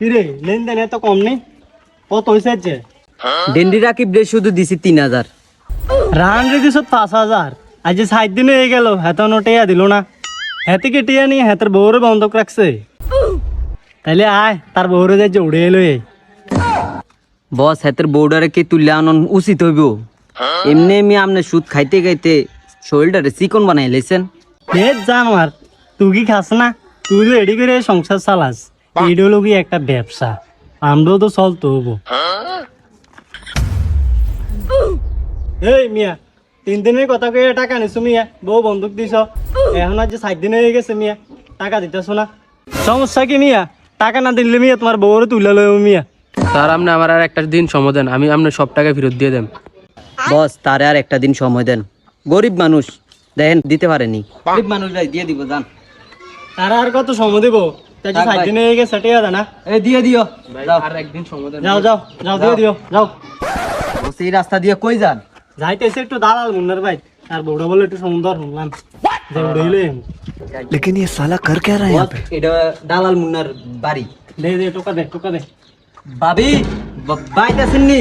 কিরে লেনদেন এত কম নেই? কত হয়েছে যে ডেন্ডি রাকিব রে শুধু দিছি তিন হাজার। রান রে দিছ পাঁচ হাজার। আজ যে সাত দিন হয়ে গেল হেত নোটিয়া দিল না। হেতে কি টিয়া নিয়ে হেতের বউরে বন্ধক রাখছে। তাইলে আয় তার বউরে যাই যে উড়ে এলো বস হাতের বর্ডারে কে তুলে আনন উচিত হইব। এমনি এমনি আপনি সুদ খাইতে খাইতে শরীরটারে চিকন বানাই লেছেন। এ জানোয়ার তুই কি খাস না? তুই তো এডি করে সংসার চালাস। এটা হলো কি একটা ব্যবসা। আমরাও তো চলতে হব। এই মিয়া তিন দিনের কথা কয়ে টাকা নিছো মিয়া বউ বন্দুক দিছ। এখন আজ যে সাত দিন হয়ে গেছে মিয়া টাকা দিতেছ না। সমস্যা কি মিয়া? টাকা না দিলে মিয়া তোমার বউরে তুলে লইব মিয়া। স্যার আপনি আমার আর একটা দিন সময় দেন। আমি আপনার সব টাকা ফেরত দিয়ে দেন বস তারে আর একটা দিন সময় দেন। গরিব মানুষ দেখেন দিতে পারেনি। গরিব মানুষ দিয়ে দিব জান তারা আর কত সময় দিব? তাই যে থাক সাত ভাই। দিন হয়ে গেছে টিয়া না এ দিয়ে দিও আর একদিন সময় দেন যাও যাও যাও দিয়ে দিও যাও বস, এই রাস্তা দিয়ে কই যান যাইতেছে একটু দালাল মুন্নার ভাই আর বউটা বলে একটু সুন্দর শুনলাম যে উড়েইলে लेकिन ये साला कर क्या रहा है यहाँ বস, এটা দালাল মুন্নার বাড়ি দে দে টোকা দে টোকা দে ভাবি বাইতে আসেননি